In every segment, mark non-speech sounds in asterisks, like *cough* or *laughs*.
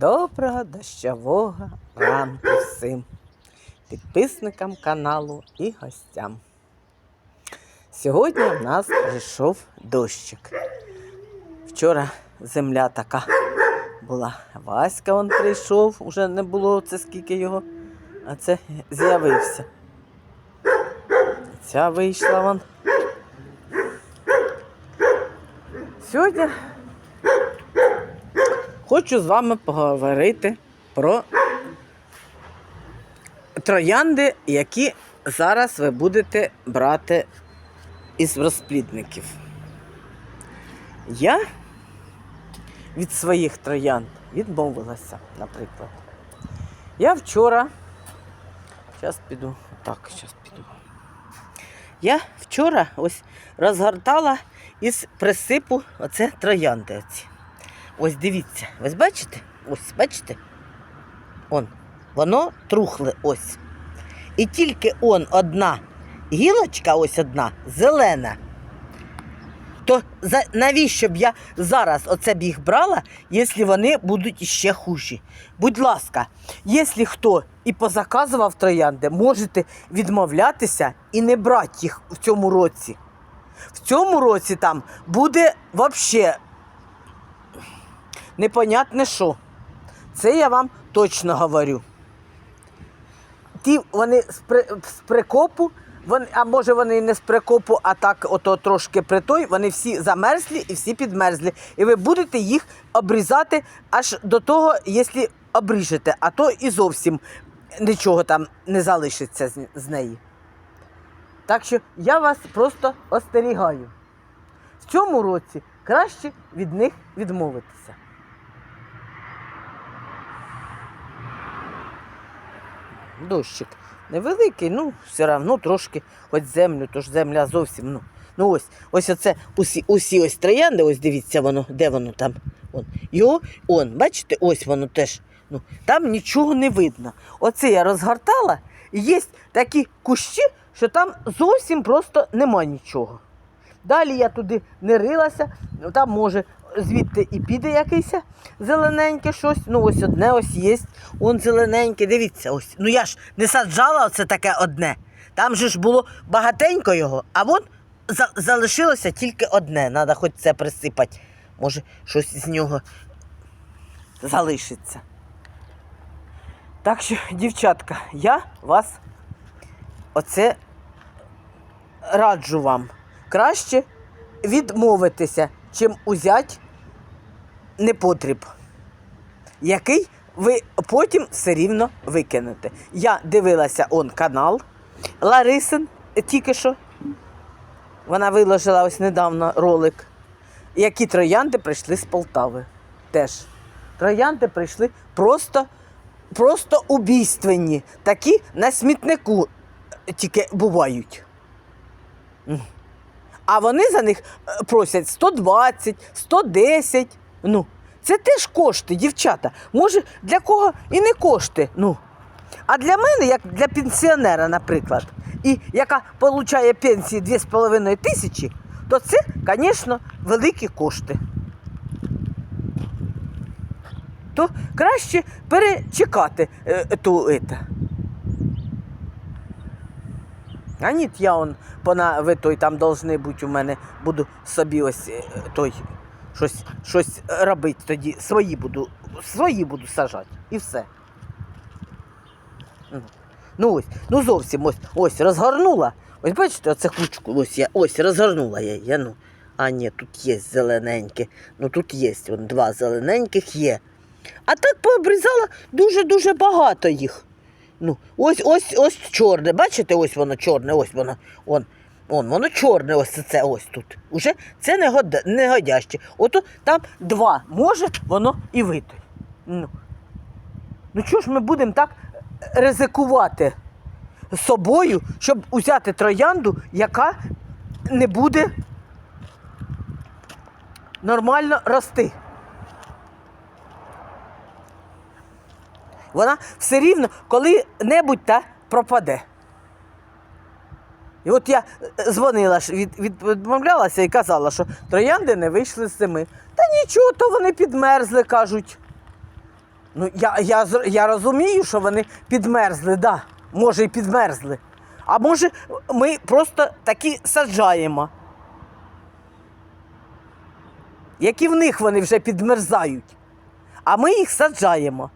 Доброго дощового ранку всім підписникам каналу і гостям. Сьогодні в нас прийшов дощик. Вчора земля така була. Васька он прийшов, уже не було це скільки його, а це з'явився. Ця вийшла вон. Сьогодні хочу з вами поговорити про троянди, які зараз ви будете брати із розплідників. Я від своїх троянд відмовилася, наприклад. Я вчора. Зараз піду. Так, зараз піду. Я вчора ось розгортала із присипу оце троянди. Оці. Ось дивіться, ось бачите? Ось, бачите? Он, воно трухле ось. І тільки он одна гілочка, ось одна, зелена. То за, навіщо б я зараз оце б їх брала, якщо вони будуть ще хужі? Будь ласка, якщо хто і позаказував троянди, можете відмовлятися і не брати їх в цьому році. В цьому році там буде взагалі непонятне що. Це я вам точно говорю. Ті вони з, при, з прикопу, вони, а може вони не з прикопу, а так ото трошки притой, вони всі замерзлі і всі підмерзлі. І ви будете їх обрізати аж до того, якщо обріжете, а то і зовсім нічого там не залишиться з, з неї. Так що я вас просто остерігаю. В цьому році краще від них відмовитися. Дощик невеликий, ну, все одно трошки, хоч землю, тож земля зовсім. Ну, ну ось, ось оце усі, усі ось троянди, ось дивіться воно, де воно там. Вон. Його, он, бачите, ось воно теж. Ну, там нічого не видно. Оце я розгортала, і є такі кущі, що там зовсім просто нема нічого. Далі я туди не рилася, ну, там може звідти і піде якийсь зелененьке щось. Ну, ось одне ось є. Он зелененьке, дивіться, ось. Ну я ж не саджала оце таке одне. Там же ж було багатенько його, а вон за- залишилося тільки одне. Треба хоч це присипати. Може, щось з нього залишиться. Так що, дівчатка, я вас оце раджу вам. Краще відмовитися, чим узяти непотріб, який ви потім все рівно викинете. Я дивилася он канал Ларисин тільки що. Вона виложила ось недавно ролик, які троянди прийшли з Полтави. Теж. Троянди прийшли просто, просто убійственні. Такі на смітнику тільки бувають. А вони за них е, просять 120, 110. Ну, це теж кошти, дівчата. Може, для кого і не кошти. Ну. А для мене, як для пенсіонера, наприклад, і яка отримує пенсії 2,5 тисячі, то це, звісно, великі кошти. То краще перечекати е, ту ета. А ні, я он пона ви той там должны бути у мене, буду собі ось е, той щось, щось робити тоді. Свої буду, свої буду сажати. І все. Ну. Ось, ну зовсім ось, ось розгорнула. Ось бачите, оце кучку, ось я ось розгорнула я. я ну. А ні, тут є зелененьке. Ну тут є, вон, два зелененьких є. А так пообрізала дуже-дуже багато їх. Ну, ось ось ось чорне. Бачите, ось воно чорне, ось воно. Он, он, воно чорне, ось це ось тут. Уже це не, год, не годяще. Ото там два. Може, воно і вийде. Ну, ну чого ж ми будемо так ризикувати собою, щоб взяти троянду, яка не буде нормально рости. Вона все рівно коли-небудь та пропаде. І от я е, дзвонила від, від, відмовлялася і казала, що троянди не вийшли з зими. Та нічого, то вони підмерзли, кажуть. Ну, я, я, я розумію, що вони підмерзли, да. Може, і підмерзли. А може, ми просто такі саджаємо. Які в них вони вже підмерзають. А ми їх саджаємо.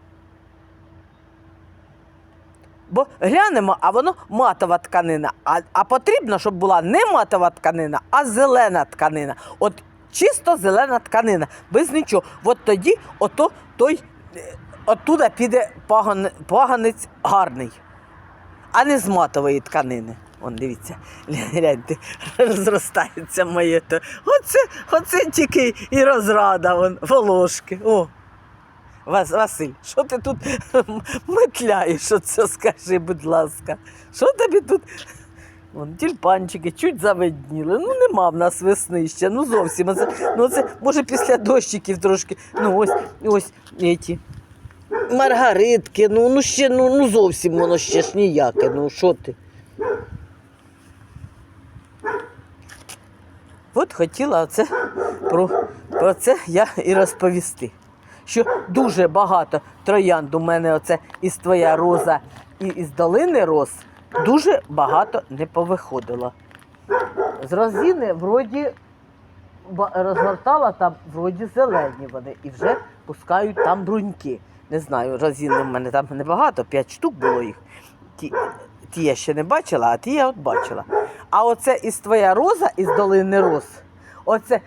Бо глянемо, а воно матова тканина. А, а потрібно, щоб була не матова тканина, а зелена тканина. От чисто зелена тканина, без нічого. От тоді ото той е, оттуда піде паган, паганець гарний, а не з матової тканини. Вон, дивіться, *laughs* гляньте, розростається моє. Оце, оце тільки і розрада, вон, волошки. О. Вас, Василь, що ти тут *laughs* метляєш? Оце скажи, будь ласка. Що тобі тут? Вон, тюльпанчики чуть завидніли. Ну, нема в нас весни ще. Ну зовсім. Оце, ну, це, може, після дощиків трошки. Ну, ось, ось ці. Маргаритки, ну, ну ще, ну, ну зовсім воно ще ж ніяке. Ну, що ти? От хотіла оце про, про це я і розповісти. Що дуже багато троянд у мене оце із твоя роза і із долини роз дуже багато не повиходило. З розіни вроді розгортала там вроді зелені вони і вже пускають там бруньки. Не знаю, розіни в мене там небагато, п'ять штук було їх. Ті, ті я ще не бачила, а ті я от бачила. А оце із твоя роза, із долини роз, оце,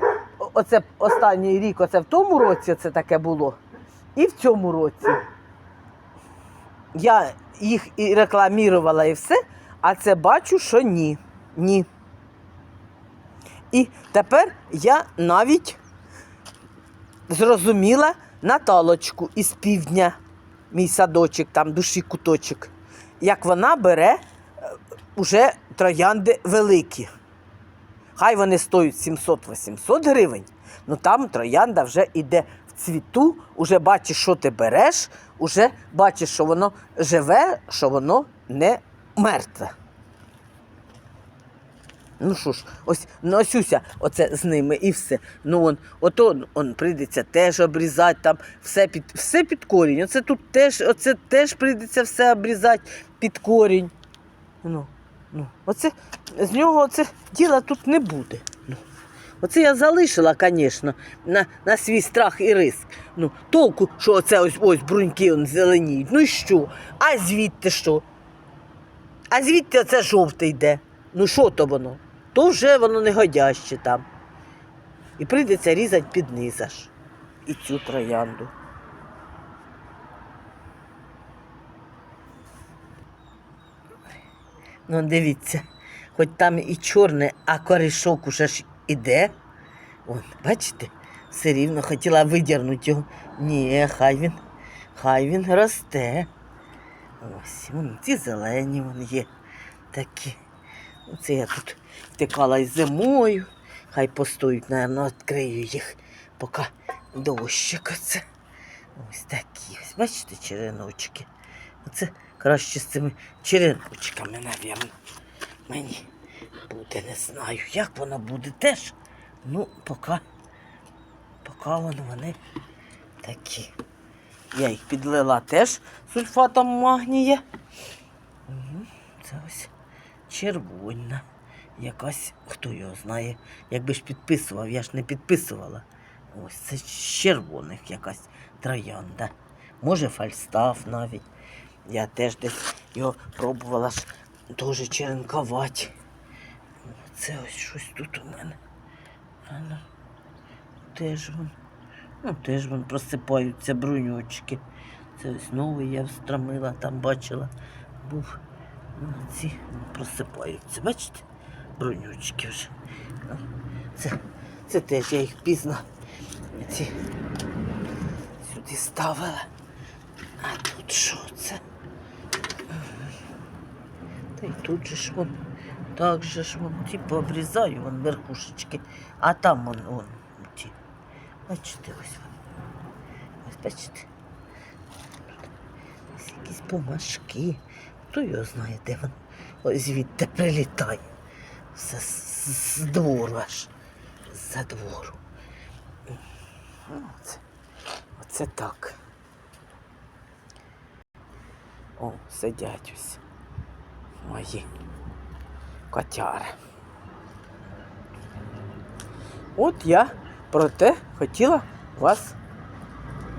оце останній рік, оце в тому році це таке було. І в цьому році. Я їх і рекламірувала і все, а це бачу, що ні. Ні. І тепер я навіть зрозуміла Наталочку із півдня, мій садочок, там душі куточок, як вона бере е, уже троянди великі. Хай вони стоять 700-800 гривень, ну там троянда вже йде в цвіту, уже бачиш, що ти береш, уже бачиш, що воно живе, що воно не мертве. Ну що ж, ось носюся оце з ними і все. Ну он, ото он прийдеться теж обрізати, там все під, все під корінь. Оце тут теж, оце теж прийдеться все обрізати під корінь. Ну, ну, оце з нього оце діла тут не буде. Ну. Оце я залишила, звісно, на, на свій страх і риск. Ну, толку, що оце ось ось бруньки он зеленіють. Ну і що? А звідти що? А звідти оце жовте йде. Ну що то воно? То вже воно не годяще там. І прийдеться різати під низаж. І цю троянду. Ну, дивіться, хоч там і чорне, а корішок уже ж іде. Вон, бачите, все рівно хотіла видірнути його. Ні, хай він, хай він росте. Ось, вон, ці зелені вон є такі. Оце я тут втикала із зимою. Хай постоють, напевно, відкрию їх, поки дощик оце. Ось такі. Ось, бачите, череночки. Оце краще з цими череночками, напевно. Мені буде, не знаю, як воно буде теж. Ну, поки, поки воно вони такі. Я їх підлила теж сульфатом магнія. Це ось червона. Якась, хто його знає, якби ж підписував, я ж не підписувала. Ось це з червоних якась троянда. Може, фальстаф навіть. Я теж десь його пробувала теж черенкувати. Це ось щось тут у мене. А ну, теж вон. Ну, теж вон просипаються бруньочки. Це ось новий я встромила, там бачила. Був. Ну, ці просипаються. Бачите? Бруньочки вже. Ну, Це, це теж я їх пізно ці сюди ставила. А тут що це? Та тут же ж вон, так же ж вон, ті пообрізаю, вон верхушечки, а там вон, вон ті. Бачите, ось вон. Ось бачите. Якісь бумажки. Хто його знає, де він ось звідти прилітає. Все з, двору аж. З-за двору. Оце, оце так. О, сидять ось. Мої котяри. От я про те хотіла вас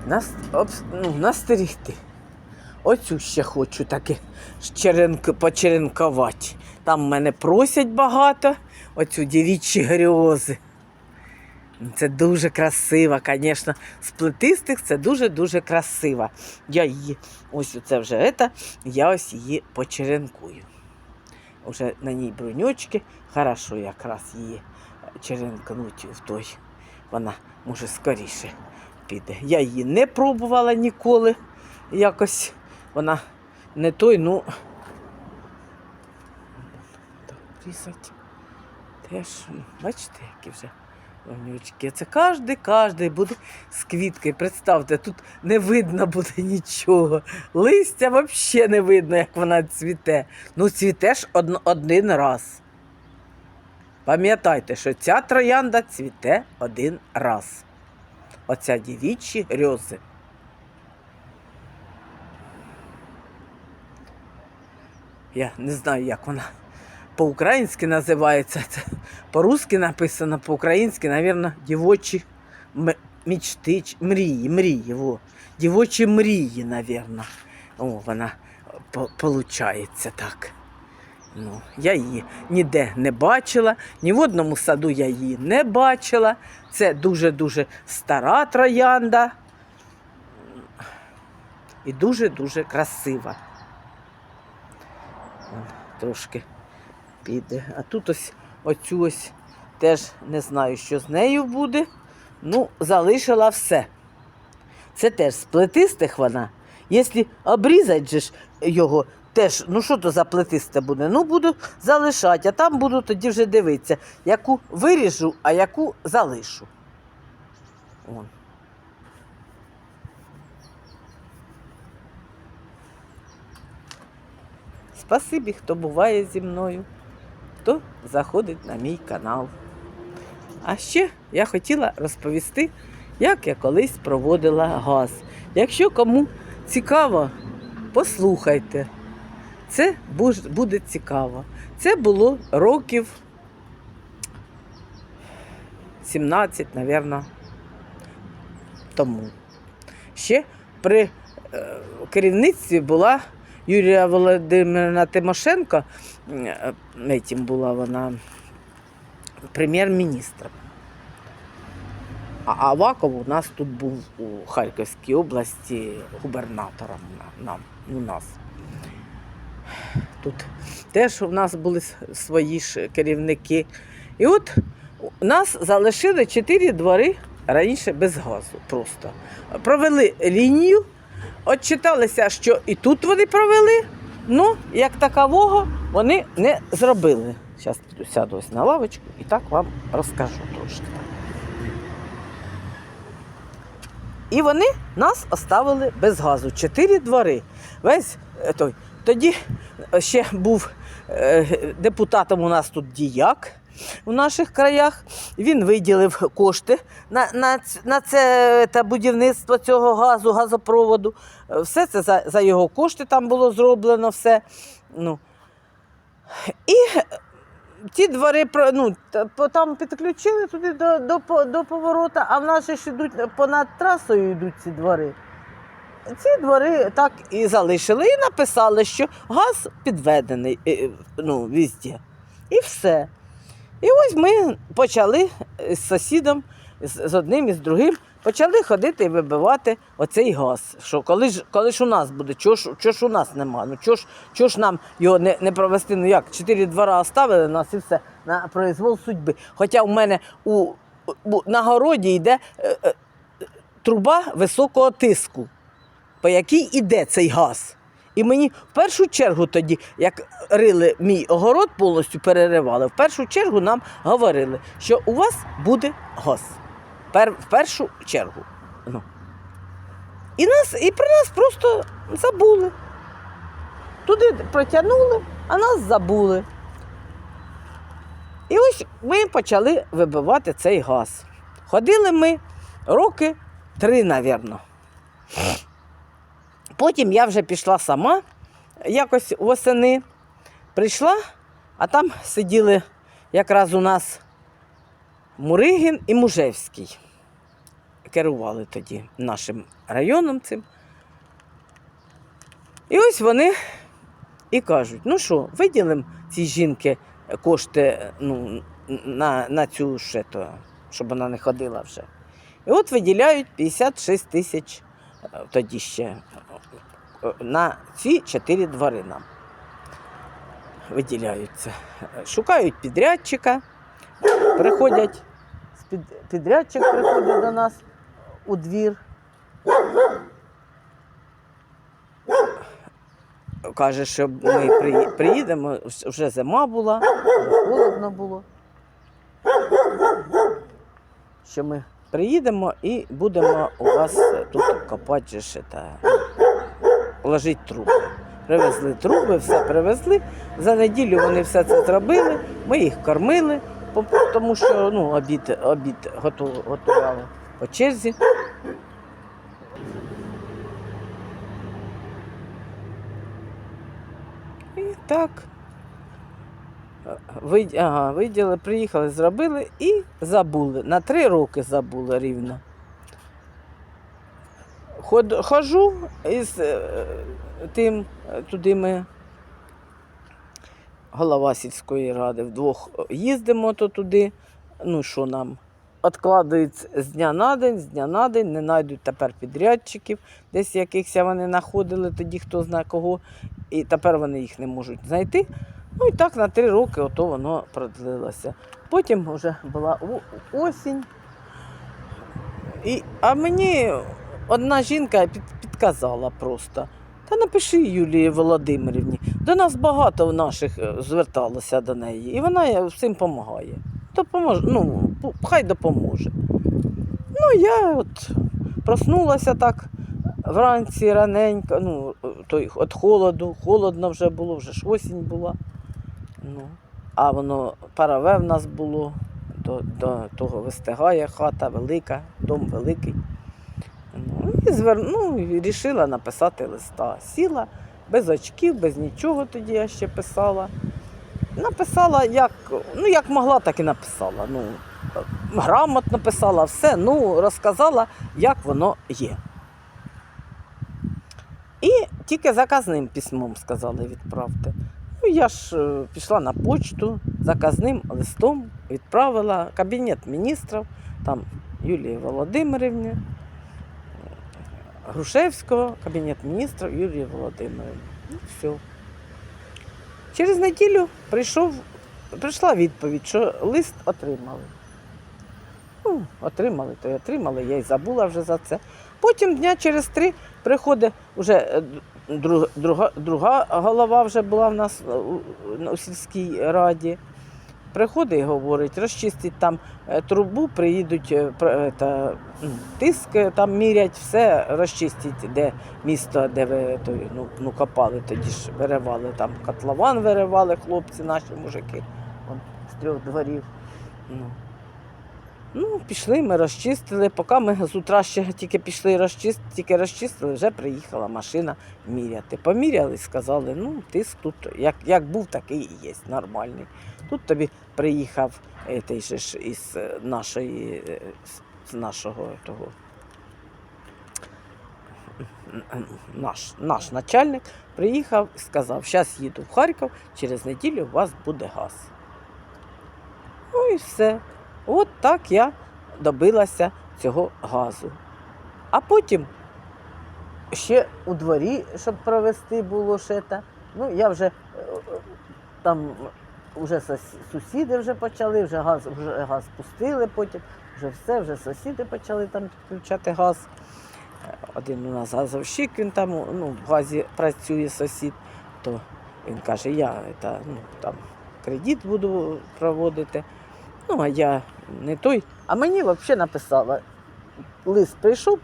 нас, обс- ну, настерігти. Оцю ще хочу таки щеренк, почеренкувати. Там мене просять багато, оцю дівічі гріози. Це дуже красиво, звісно. З плетистих це дуже-дуже красиво. Я її, ось це вже ета, я ось її почеренкую. Уже на ній бруньочки, хорошо якраз її черенкнуть в той. Вона може скоріше піде. Я її не пробувала ніколи. Якось вона не той, ну. Так, різати. Теж, бачите, які вже вонючки. Це кожний, кожний буде з квіткою. Представте, тут не видно буде нічого. Листя взагалі не видно, як вона цвіте. Ну, цвіте ж од- один раз. Пам'ятайте, що ця троянда цвіте один раз. Оця дівічі грьози. Я не знаю, як вона по-українськи називається. Це по-русски написано, по-українськи, мабуть, дівочі м- мічти, ч- мрії, мрії. Во. Дівочі мрії, мабуть. О, вона по- получається так. Ну, я її ніде не бачила, ні в одному саду я її не бачила. Це дуже-дуже стара троянда і дуже-дуже красива. Трошки піде. А тут ось оцю ось теж не знаю, що з нею буде. Ну, залишила все. Це теж з плетистих вона. Якщо обрізати ж його, теж, ну що то за плетисте буде? Ну, буду залишати, а там буду тоді вже дивитися, яку виріжу, а яку залишу. Вон. Спасибі, хто буває зі мною, хто заходить на мій канал. А ще я хотіла розповісти, як я колись проводила газ. Якщо кому цікаво, послухайте. Це буде цікаво. Це було років 17, мабуть, тому. Ще при е, керівництві була Юлія Володимирівна Тимошенко, е, етім була вона прем'єр-міністром. А Аваков у нас тут був у Харківській області губернатором нам, у нас. Тут теж у нас були свої ж керівники. І от у нас залишили чотири двори раніше без газу. Просто провели лінію, отчиталися, що і тут вони провели. Ну, як такового вони не зробили. Зараз піду сяду ось на лавочку і так вам розкажу трошки. І вони нас оставили без газу. Чотири двори. Весь е, той. Тоді ще був е, депутатом у нас тут діяк у наших краях. Він виділив кошти на, на, на це та будівництво цього газу, газопроводу. Е, Все це за, за його кошти там було зроблено все. Ну. І ті двори ну, там підключили туди до, до, до поворота, а в нас же ж ідуть понад трасою йдуть ці двори. Ці двори так і залишили, і написали, що газ підведений е, е, ну, везде. І все. І ось ми почали з сусідом, з, одним і з другим, почали ходити і вибивати оцей газ. Що коли ж, коли ж у нас буде, чого ж, чого ж у нас нема? Ну чого ж, чого ж нам його не, не провести? Ну як, чотири двора оставили нас і все на произвол судьби. Хоча в мене у, у, на городі йде е, е, труба високого тиску, по якій іде цей газ. І мені в першу чергу тоді, як рили мій огород, повністю переривали, в першу чергу нам говорили, що у вас буде газ. Пер, в першу чергу. Ну. І, нас, і про нас просто забули. Туди протягнули, а нас забули. І ось ми почали вибивати цей газ. Ходили ми роки три, мабуть. Потім я вже пішла сама якось восени прийшла, а там сиділи якраз у нас Муригін і Мужевський. Керували тоді нашим районом цим. І ось вони і кажуть: ну що, виділимо цій жінки кошти ну, на, на цю ще то, щоб вона не ходила вже. І от виділяють 56 тисяч тоді ще е, на ці чотири двори нам. Виділяються. Шукають підрядчика, приходять, підрядчик приходить до нас у двір. Каже, що ми приїдемо, вже зима була, холодно було. Що ми приїдемо і будемо у вас тут копати та ложити труби. Привезли труби, все привезли. За неділю вони все це зробили, ми їх кормили, тому що ну, обід, обід готували по черзі. І так. Вид- Ага, виділи, приїхали, зробили і забули. На три роки забули рівно. Хожу із е, тим, туди ми, голова сільської ради, вдвох їздимо то туди. Ну, що нам? Откладують з дня на день, з дня на день, не знайдуть тепер підрядчиків, десь якихось вони знаходили, тоді хто знає кого, і тепер вони їх не можуть знайти. Ну і так на три роки ото воно продлилося. Потім вже була осінь. І, а мені одна жінка під, підказала просто. Та напиши Юлії Володимирівні. До нас багато наших е, зверталося до неї, і вона е, всім допомагає. Допоможе, ну, хай допоможе. Ну, я от проснулася так вранці раненько, ну, той, від холоду, холодно вже було, вже ж осінь була. Ну, а воно парове в нас було, до, до того вистигає хата велика, дом великий. Ну, і звер... ну, рішила написати листа. Сіла без очків, без нічого тоді я ще писала. Написала, як, ну, як могла, так і написала. Ну, грамотно писала все, ну, розказала, як воно є. І тільки заказним письмом сказали відправте. Ну, я ж е, пішла на почту заказним листом, відправила Кабінет міністрів, там Юлії Володимирівні, Грушевського, Кабінет міністрів Юлії Володимирівни. Ну, все. Через неділю прийшов, прийшла відповідь, що лист отримали. Ну, отримали, то й отримали, я й забула вже за це. Потім дня через три приходить вже е, друг- друга, друга голова вже була в нас е, у, сільській раді. Приходить і говорить, розчистить там е, трубу, приїдуть е, та, тиск, там мірять, все розчистять, де місто, де ви той, ну, ну, копали, тоді ж виривали, там котлован виривали хлопці, наші мужики з трьох дворів. Ну. Ну, пішли, ми розчистили. Поки ми з утра ще тільки пішли розчистити, тільки розчистили, вже приїхала машина міряти. Поміряли, сказали, ну, тиск тут як, як був, такий і є, нормальний. Тут тобі приїхав е, той же ж із е, нашої, е, з- нашого того. Наш, наш начальник приїхав і сказав, зараз їду в Харків, через неділю у вас буде газ. Ну і все. От так я добилася цього газу. А потім ще у дворі, щоб провести було ще та. Ну, я вже е, там вже сусіди вже почали, вже газ, вже газ пустили потім, вже все, вже сусіди почали там підключати газ. Е, Один у нас газовщик, він там ну, в газі працює сусід, то він каже, я та, ну, там, кредит буду проводити. Ну, а я не той. А мені взагалі написала, лист прийшов,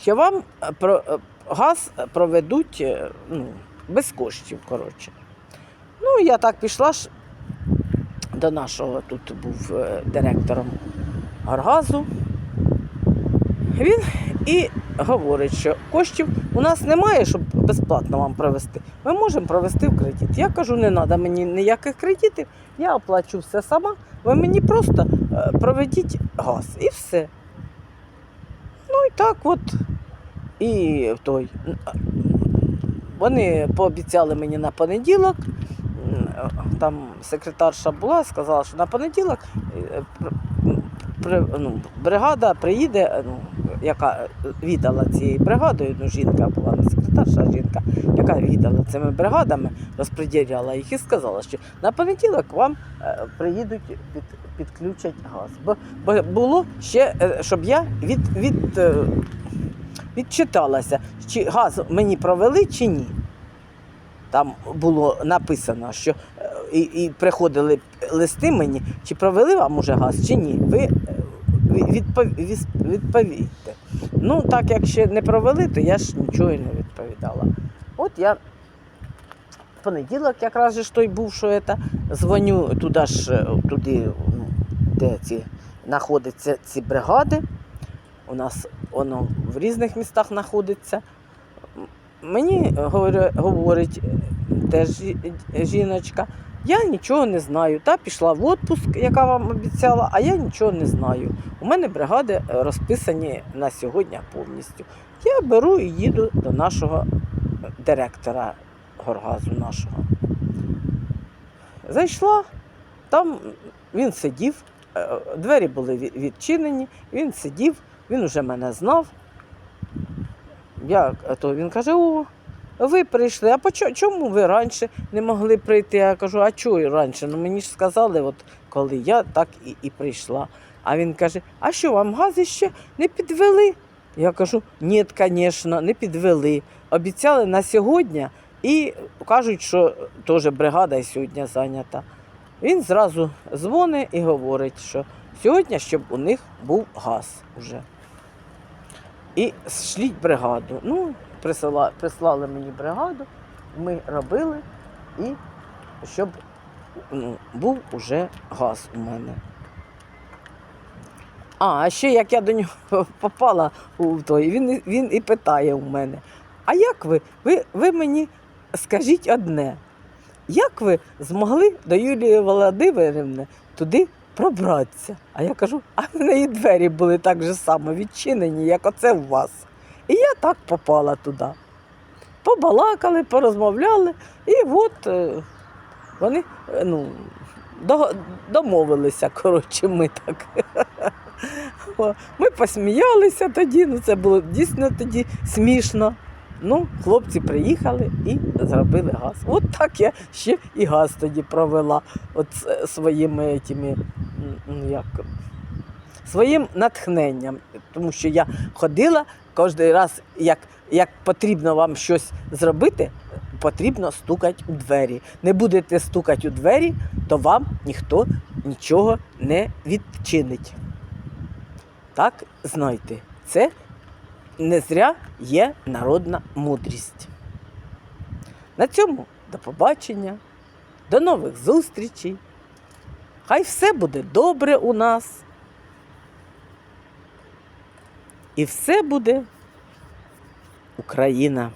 що вам е, е, газ проведуть е, ну, без коштів. коротше. Ну, я так пішла ж до нашого, тут був директором Гаргазу. Він і говорить, що коштів у нас немає, щоб безплатно вам провести. Ми можемо провести в кредит. Я кажу, не треба мені ніяких кредитів, я оплачу все сама. Ви мені просто е, проведіть газ і все. Ну і так от. І той. Вони пообіцяли мені на понеділок. Там секретарша була, сказала, що на понеділок е, ну, бригада приїде, ну, яка віддала цією бригадою, ну, жінка була, не секретарша, жінка, яка віддала цими бригадами, розподіляла їх і сказала, що на понеділок вам е, приїдуть, під, підключать газ. Бо, бо було ще, е, щоб я від, від, е, відчиталася, чи газ мені провели, чи ні. Там було написано, що е, і, і приходили листи мені, чи провели вам уже газ, чи ні. Ви е, відповідьте. Ну, так як ще не провели, то я ж нічого і не відповідала. От я в понеділок якраз же ж той був, що це, дзвоню туди ж, е, туди, де ці знаходяться ці бригади. У нас воно в різних містах знаходиться. Мені говорю- говорить е, теж жі- жіночка, я нічого не знаю. Та пішла в відпуск, яка вам обіцяла, а я нічого не знаю. У мене бригади е, розписані на сьогодні повністю. Я беру і їду до нашого директора горгазу нашого. Зайшла, там він сидів, е, двері були відчинені, він сидів, він вже мене знав. Я, е, то він каже: о, ви прийшли, а чому ви раніше не могли прийти? Я кажу, а чого раніше? Ну мені ж сказали, от коли я так і, і прийшла. А він каже: А що вам гази ще не підвели? Я кажу, ні, звісно, не підвели. Обіцяли на сьогодні і кажуть, що теж бригада сьогодні зайнята. Він зразу дзвонить і говорить, що сьогодні, щоб у них був газ уже. І шліть бригаду. Ну, присила, прислали мені бригаду, ми робили, і щоб ну, був уже газ у мене. А, а ще як я до нього *laughs* попала він, він і питає у мене: а як ви? Ви, ви мені скажіть одне, як ви змогли до Юлії Володимирівни туди пробратися? А я кажу, а в неї двері були так же само відчинені, як оце у вас. І я так попала туди. Побалакали, порозмовляли, і от е, вони е, ну, домовилися, *laughs* коротше, ми так. Ми посміялися тоді, ну це було дійсно тоді смішно. Ну, хлопці приїхали і зробили газ. От так я ще і газ тоді провела от своїми тими, як, своїм натхненням. Тому що я ходила кожен раз, як, як потрібно вам щось зробити, потрібно стукати у двері. Не будете стукати у двері, то вам ніхто нічого не відчинить. Так знайте, це не зря є народна мудрість. На цьому до побачення, до нових зустрічей. Хай все буде добре у нас. І все буде Україна.